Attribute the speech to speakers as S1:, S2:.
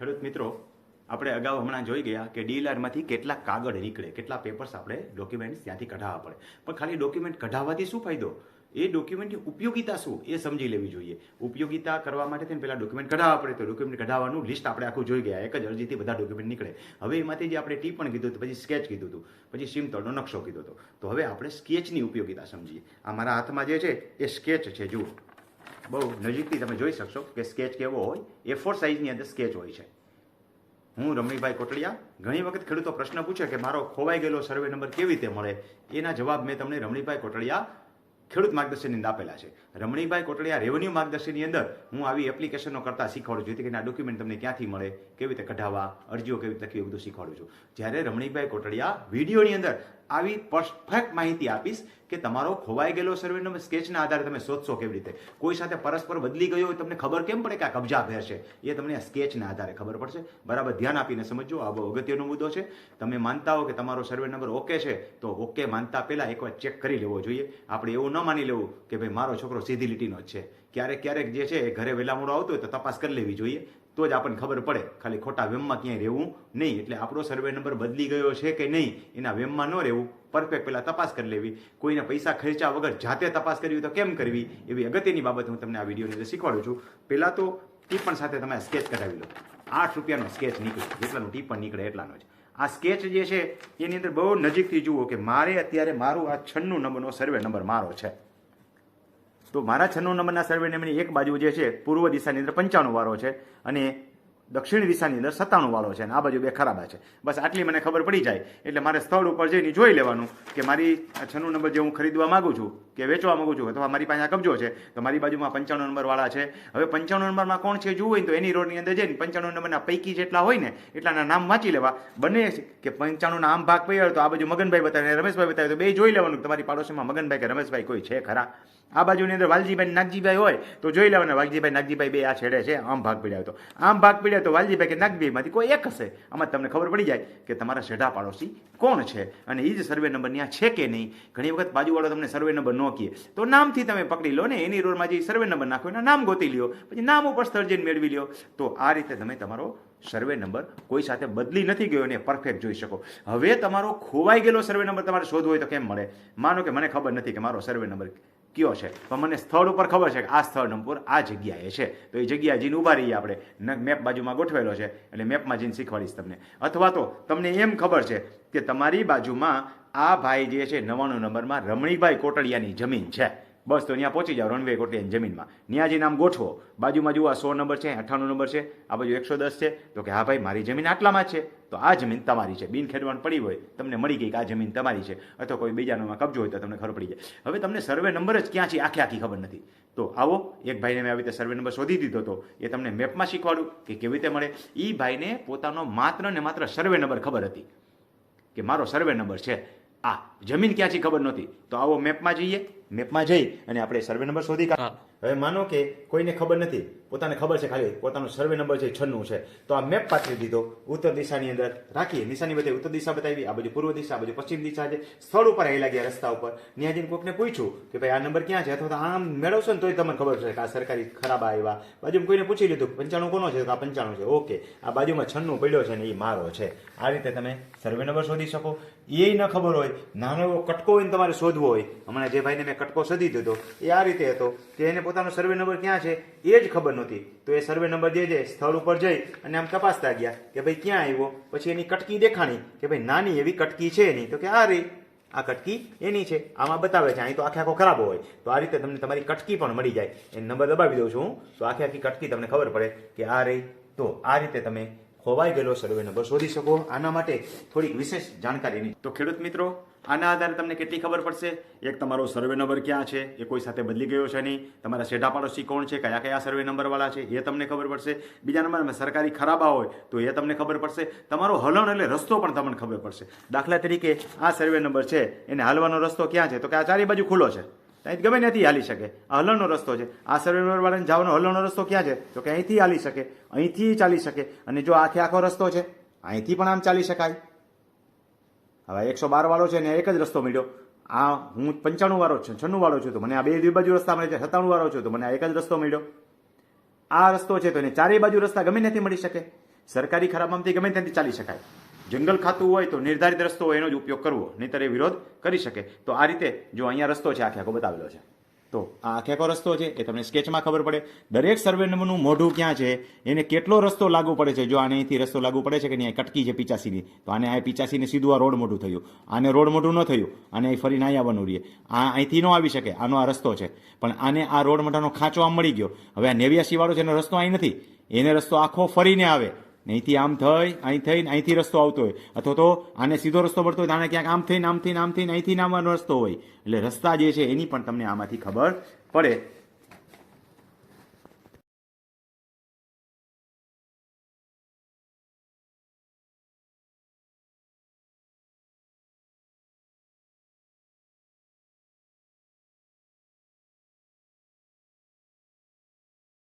S1: ખેડૂત મિત્રો, આપણે અગાઉ હમણાં જોઈ ગયા કે ડીલરમાંથી કેટલા કાગળ નીકળે, કેટલા પેપર્સ આપણે ડોક્યુમેન્ટ્સ ત્યાંથી કઢાવવા પડે. પણ ખાલી ડોક્યુમેન્ટ કઢાવવાથી શું ફાયદો? એ ડોક્યુમેન્ટની ઉપયોગિતા શું? એ સમજી લેવી જોઈએ. ઉપયોગિતા કરવા માટે તેને પહેલાં ડોક્યુમેન્ટ કઢાવવા પડે તો ડોક્યુમેન્ટ કઢાવવાનું લિસ્ટ આપણે આખું જોઈ ગયા, એક જ અરજીથી બધા ડોક્યુમેન્ટ નીકળે. હવે એમાંથી જે આપણે ટી પણ કીધું હતું, પછી સ્કેચ કીધું હતું, પછી સિમતળનો નકશો કીધો હતો. તો હવે આપણે સ્કેચની ઉપયોગિતા સમજીએ. આ મારા હાથમાં જે છે, એ સ્કેચ છે, જુઓ. બહુ નજીકથી તમે જોઈ શકશો કે સ્કેચ કેવો હોય. એ ફોર સાઇઝની અંદર સ્કેચ હોય છે. હું રમણીભાઈ કોટડિયા, ઘણી વખત ખેડૂતો પ્રશ્ન પૂછે કે મારો ખોવાઈ ગયેલો સર્વે નંબર કેવી રીતે મળે? એના જવાબ મેં તમને રમણીભાઈ કોટડિયા ખેડૂત માર્ગદર્શનની અંદર આપેલા છે. રમણીભાઈ કોટડિયા રેવન્યુ માર્ગદર્શનની અંદર હું આવી એપ્લિકેશનો કરતા શીખવાડું છું. જેથી કરીને આ ડોક્યુમેન્ટ તમને ક્યાંથી મળે, કેવી રીતે કઢાવવા, અરજીઓ કેવી રીતે લખવી બધું શીખવાડું છું. જ્યારે રમણીભાઈ કોટડિયા વિડીયોની અંદર આવી પરફેક્ટ માહિતી આપીશ કે તમારો ખોવાઈ ગયેલો સર્વે નંબર સ્કેચના આધારે તમે શોધશો કેવી રીતે. કોઈ સાથે પરસ્પર બદલી ગયો હોય તમને ખબર કેમ પડે કે આ કબજા ભેર છે? એ તમને આ સ્કેચના આધારે ખબર પડશે. બરાબર, ધ્યાન આપીને સમજો આ બહુ અગત્યનો મુદ્દો છે. તમે માનતા હો કે તમારો સર્વે નંબર ઓકે છે, તો ઓકે માનતા પહેલા એકવાર ચેક કરી લેવો જોઈએ. આપણે એવું ન માની લેવું કે ભાઈ મારો છોકરો સીધી લીટીનો જ છે. ક્યારેક ક્યારેક જે છે, એ ઘરે વહેલામૂળો આવતો હોય તો તપાસ કરી લેવી જોઈએ. તો જ આપણને ખબર પડે, ખાલી ખોટા વેમમાં ક્યાંય રહેવું નહીં. એટલે આપણો સર્વે નંબર બદલી ગયો છે કે નહીં, એના વેમમાં ન રહેવું. પરફેક્ટ પહેલાં તપાસ કરી લેવી. કોઈને પૈસા ખર્ચા વગર જાતે તપાસ કરવી તો કેમ કરવી? એવી અગત્યની બાબત હું તમને આ વિડીયોની અંદર શીખવાડું છું. પહેલાં તો ટીપણ સાથે તમે સ્કેચ કરાવી લો. આઠ રૂપિયાનો સ્કેચ નીકળે. જેટલાનું ટીપણ નીકળે એટલાનો જ. આ સ્કેચ જે છે, એની અંદર બહુ નજીકથી જુઓ કે મારે અત્યારે મારું આ છન્નું નંબરનો સર્વે નંબર મારો છે. તો મારા છન્નું નંબરના સર્વે નિયમની એક બાજુ જે છે, પૂર્વ દિશાની અંદર પંચાણું વાળો છે અને દક્ષિણ દિશાની અંદર સત્તાણું વાળો છે અને આ બાજુ બે ખરાબા છે. બસ આટલી મને ખબર પડી જાય. એટલે મારે સ્થળ ઉપર જઈને જોઈ લેવાનું કે મારી છન્નું નંબર જે હું ખરીદવા માગું છું કે વેચવા માગું છું અથવા મારી પાસે આ કબજો છે. તો મારી બાજુમાં પંચાણું નંબરવાળા છે. હવે પંચાણું નંબરમાં કોણ છે જોવું હોય તો એની રોડની અંદર જઈને પંચાણું નંબરના પૈકી જેટલા હોય ને એટલાના નામ વાંચી લેવા. બને કે પંચાણુંના આમ ભાગ પડ્યો તો આ બાજુ મગનભાઈ બતાવે, રમેશભાઈ બતાવે તો બે જોઈ લેવાનું તમારી પાડોશીમાં મગનભાઈ કે રમેશભાઈ કોઈ છે ખરા. આ બાજુની અંદર વાલજીભાઈ નાગજીભાઈ હોય તો જોઈ લેવાના, વાલજીભાઈ, નાગજીભાઈ બે આ છેડે છે, આમ ભાગ પીડ્યા તો. આમ ભાગ પીડ્યા તો વાલજીભાઈ કે નાગજીભાઈમાંથી કોઈ એક હશે? આમાં તમને ખબર પડી જાય કે તમારા શેઢા પાડોશી કોણ છે? અને એ જ સર્વે નંબર ત્યાં છે કે નહીં? ઘણી વખત બાજુવાળો તમને સર્વે નંબર ન કહે તો નામથી તમે પકડી લો ને, એની રોડમાં જે સર્વે નંબર નાખો, એના નામ ગોતી લ્યો, પછી નામ ઉપર સર્જન મેળવી લ્યો. તો આ રીતે તમે તમારો સર્વે નંબર કોઈ સાથે બદલી નથી ગયો અને પરફેક્ટ જોઈ શકો. હવે તમારો ખોવાઈ ગયેલો સર્વે નંબર તમારે શોધવો હોય તો કેમ મળે? માનો કે મને ખબર નથી કે મારો સર્વે નંબર કયો છે, પણ મને સ્થળ ઉપર ખબર છે કે આ સ્થળ નંબર આ જગ્યાએ છે. તો એ જગ્યાએ જઈને ઊભા રહીએ આપણે. મેપ બાજુમાં ગોઠવેલો છે, એટલે મેપમાં જઈને શીખવાડીશ તમને. અથવા તો તમને એમ ખબર છે કે તમારી બાજુમાં આ ભાઈ જે છે નવાણું નંબરમાં રમણીભાઈ કોટડિયાની જમીન છે. બસ તો ત્યાં પહોંચી જાઓ રણવે કોટડિયાની જમીનમાં. ત્યાં જઈને આમ ગોઠવો, બાજુમાં જુઓ આ સો નંબર છે, અઠ્ઠાણું નંબર છે, આ બાજુ એકસો દસ છે. તો કે હા ભાઈ, મારી જમીન આટલામાં છે. તો આ જમીન તમારી છે. બિન ખેડવાણ પડી હોય, તમને મળી ગઈ કે આ જમીન તમારી છે. અથવા કોઈ બીજાનોમાં કબજો હોય તો તમને ખબર પડી જાય. હવે તમને સર્વે નંબર જ ક્યાં છે આખી આખી ખબર નથી. તો આવો, એક ભાઈને મેં આવી રીતે સર્વે નંબર શોધી દીધો હતો એ તમને મેપમાં શીખવાડું કે કેવી રીતે મળે. એ ભાઈને પોતાનો માત્ર ને માત્ર સર્વે નંબર ખબર હતી કે મારો સર્વે નંબર છે. આ જમીન ક્યાં છે ખબર નહોતી? તો આવો મેપમાં જઈએ. મેપમાં જઈ અને આપણે સર્વે નંબર શોધી કાઢ હવે માનો કે કોઈને ખબર નથી પોતાને ખબર છે ખાલી પોતાનો સર્વે નંબર છે છન્નું છે. તો આ મેપ પાથરી દીધો ઉત્તર દિશાની અંદર રાખીએ. નિશાની બતાવી ઉત્તર દિશા બતાવી આ બાજુ પૂર્વ દિશા આ બાજુ પશ્ચિમ દિશા છે. સ્થળ ઉપર આવેલા ગયા રસ્તા ઉપર. ત્યાં જઈને કોઈકને પૂછ્યું કે ભાઈ આ નંબર ક્યાં છે? અથવા તો આમ મેળવશો ને તોય તમને ખબર છે કે આ સરકારી ખરાબ આવ્યા. બાજુમાં કોઈને પૂછી લીધું પંચાણું કોનો છે? તો આ પંચાણું છે. ઓકે. આ બાજુમાં છન્નું પડ્યો છે ને એ મારો છે. આ રીતે તમે સર્વે નંબર શોધી શકો. એ ન ખબર હોય નાનો એવો કટકો હોય ને તમારે શોધવો હોય. હમણાં જે ભાઈને મેં કટકો સદી દીધો. એ આ રીતે હતો. કે એને પોતાનો સર્વે નંબર ક્યાં છે? એ જ ખબર નહોતી. તો એ સર્વે નંબર જે છે, સ્થળ ઉપર જઈ અને આમ તપાસતા ગયા કે ભાઈ ક્યાં આવ્યો? પછી એની કટકી દેખાણી કે ભાઈ નાની એવી કટકી છે એની. તો કે આ રહી આ કટકી એની છે. આમાં બતાવે છે. અહીં તો આખે આખો ખરાબ હોય. તો આ રીતે તમને તમારી કટકી પણ મળી જાય. એ નંબર દબાવી દઉં છું તો આખે આખી કટકી તમને ખબર પડે કે આ રહી તો આ રીતે તમે ખોવાઈ ગયેલો સર્વે નંબર શોધી શકો આના માટે થોડીક વિશેષ જાણકારીની તો ખેડૂત મિત્રો, આના આધારે તમને કેટલી ખબર પડશે? એક તમારો સર્વે નંબર ક્યાં છે? એ કોઈ સાથે બદલી ગયો છે નહીં? તમારા શેઢા પાડોશી કોણ છે? કયા કયા સર્વે નંબરવાળા છે? એ તમને ખબર પડશે. બીજા નંબરમાં સરકારી ખરાબા હોય તો એ તમને ખબર પડશે. તમારો હલણ એટલે રસ્તો પણ તમને ખબર પડશે. દાખલા તરીકે આ સર્વે નંબર છે, એને હાલવાનો રસ્તો ક્યાં છે? તો કે આ ચારે બાજુ ખુલ્લો છે. ત્યાંથી ગમે ત્યાંથી હાલી શકે. આ હલણનો રસ્તો છે. આ સર્વેવાળાને જવાનો હલણનો રસ્તો ક્યાં છે? તો કે અહીંથી હાલી શકે. અહીંથી ચાલી શકે. અને જો આથી આખો રસ્તો છે, અહીંથી પણ આમ ચાલી શકાય. હવે એકસો બાર વાળો છે ને એક જ રસ્તો મળ્યો. આ હું પંચાણું વાળો છું, છન્નું વાળો છું તો મને આ બે બે બાજુ રસ્તા મળે છે, સત્તાણું વાળો છું તો મને આ એક જ રસ્તો મળ્યો. આ રસ્તો છે તો એને ચારેય બાજુ રસ્તા ગમે ત્યાંથી મળી શકે. સરકારી ખરાબામાંથી ગમે ત્યાંથી ચાલી શકાય. જંગલ ખાતું હોય તો નિર્ધારિત રસ્તો હોય એનો જ ઉપયોગ કરવો, નહીતર એ વિરોધ કરી શકે. તો આ રીતે જો અહીંયા રસ્તો છે, આખે આખો બતાવેલો છે. તો આ આખે આખો રસ્તો છે, એ તમને સ્કેચમાં ખબર પડે. દરેક સર્વે નંબરનું મોઢું ક્યાં છે? એને કેટલો રસ્તો લાગુ પડે છે? જો આને અહીંથી રસ્તો લાગુ પડે છે કે નહીં? કટકી છે પિચાસીની. તો આને આ પિચાસીને સીધું આ રોડ મોઢું થયું. આને રોડ મોઢું ન થયું. આને અહીં ફરીને અહીંયા આવવાનું રહીએ આ અહીંથી ન આવી શકે. આનો આ રસ્તો છે. પણ આને આ રોડ મોઢાનો ખાંચો આમ મળી ગયો. હવે આ નેવ્યાસી વાળો છે, એનો રસ્તો અહીં નથી. એને રસ્તો આખો ફરીને આવે. અહીંથી આમ થઈ, અહીં થઈને અહીંથી રસ્તો આવતો હોય. અથવા તો આને સીધો રસ્તો પડતો હોય તો આને ક્યાંક આમ થઈને આમ થઈને આમ થઈને અહીંથી નામવાનો રસ્તો હોય. એટલે રસ્તા જે છે એની પણ તમને આમાંથી ખબર પડે.